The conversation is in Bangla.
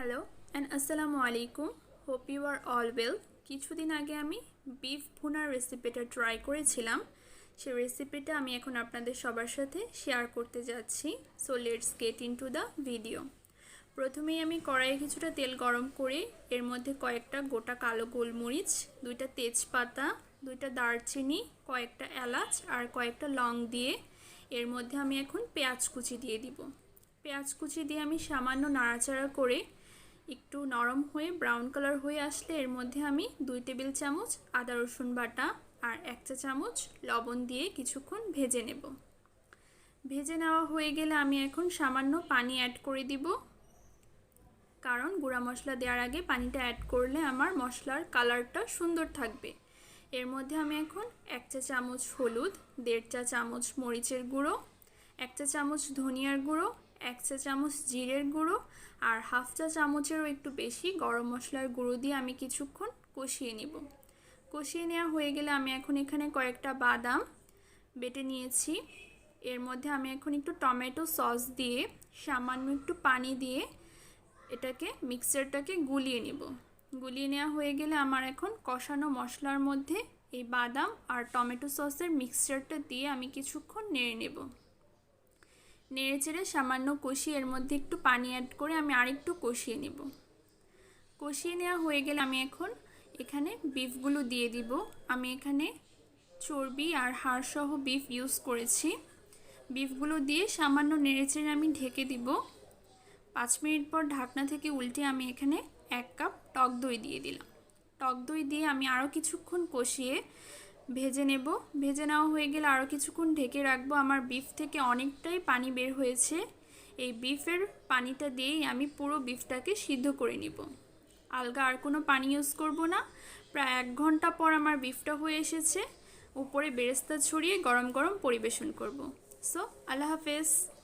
হ্যালো অ্যান্ড আসসালামু আলাইকুম hope you are all well কিছুদিন আগে আমি বিফ ভুনার রেসিপিটা ট্রাই করেছিলাম। সেই রেসিপিটা আমি এখন আপনাদের সবার সাথে শেয়ার করতে যাচ্ছি। So let's get into the video প্রথমেই আমি কড়াইয়ে কিছুটা তেল গরম করে এর মধ্যে কয়েকটা গোটা কালো গোলমরিচ, দুইটা তেজপাতা, দুইটা দারচিনি, কয়েকটা এলাচ আর কয়েকটা লং দিয়ে এর মধ্যে আমি এখন পেঁয়াজ কুচি দিয়ে দিব। পেঁয়াজ কুচি দিয়ে আমি সামান্য নাড়াচাড়া করে একটু নরম হয়ে ব্রাউন কালার হয়ে আসলে এর মধ্যে আমি দুই টেবিল চামচ আদা রসুন বাটা আর এক চা চামচ লবণ দিয়ে কিছুক্ষণ ভেজে নেব। ভেজে নেওয়া হয়ে গেলে আমি এখন সামান্য পানি অ্যাড করে দিব। কারণ গুঁড়া মশলা দেওয়ার আগে পানিটা অ্যাড করলে আমার মশলার কালারটা সুন্দর থাকবে। এর মধ্যে আমি এখন এক চা চামচ হলুদ, দেড় চা চামচ মরিচের গুঁড়ো, এক চা চামচ ধনিয়ার গুঁড়ো এক চা চামচ জিরের গুঁড়ো আর হাফ চা চামচেরও একটু বেশি গরম মশলার গুঁড়ো দিয়ে আমি কিছুক্ষণ কষিয়ে নিব। কষিয়ে নেওয়া হয়ে গেলে আমি এখন এখানে কয়েকটা বাদাম বেটে নিয়েছি। এর মধ্যে আমি এখন একটু টমেটো সস দিয়ে সামান্য একটু পানি দিয়ে এটাকে মিক্সারটাকে গুলিয়ে নেব। গুলিয়ে নেওয়া হয়ে গেলে আমার এখন কষানো মশলার মধ্যে এই বাদাম আর টমেটো সসের মিক্সচারটা দিয়ে আমি কিছুক্ষণ নেড়ে নেব। নেড়ে চেড়ে সামান্য কষিয়ে এর মধ্যে একটু পানি অ্যাড করে আমি আরেকটু কষিয়ে নেব। কষিয়ে নেওয়া হয়ে গেলে আমি এখন এখানে বিফগুলো দিয়ে দিব। আমি এখানে চর্বি আর হাড়সহ বিফ ইউজ করেছি। বিফগুলো দিয়ে সামান্য নেড়েচেড়ে আমি ঢেকে দিব। পাঁচ মিনিট পর ঢাকনা থেকে উল্টে আমি এখানে এক কাপ টক দই দিয়ে দিলাম। টক দই দিয়ে আমি আরও কিছুক্ষণ কষিয়ে ভেজে নেব। ভেজে নেওয়া হয়ে গেলে আরও কিছুক্ষণ ঢেকে রাখব। আমার বিফ থেকে অনেকটাই পানি বের হয়েছে। এই বিফের পানিটা দিয়েই আমি পুরো বিফটাকে সিদ্ধ করে নিব। আলগা আর কোনো পানি ইউজ করব না। প্রায় এক ঘণ্টা পর আমার বিফটা হয়ে এসেছে। উপরে বেরেস্তা ছড়িয়ে গরম গরম পরিবেশন করব। সো আল্লাহ হাফেজ।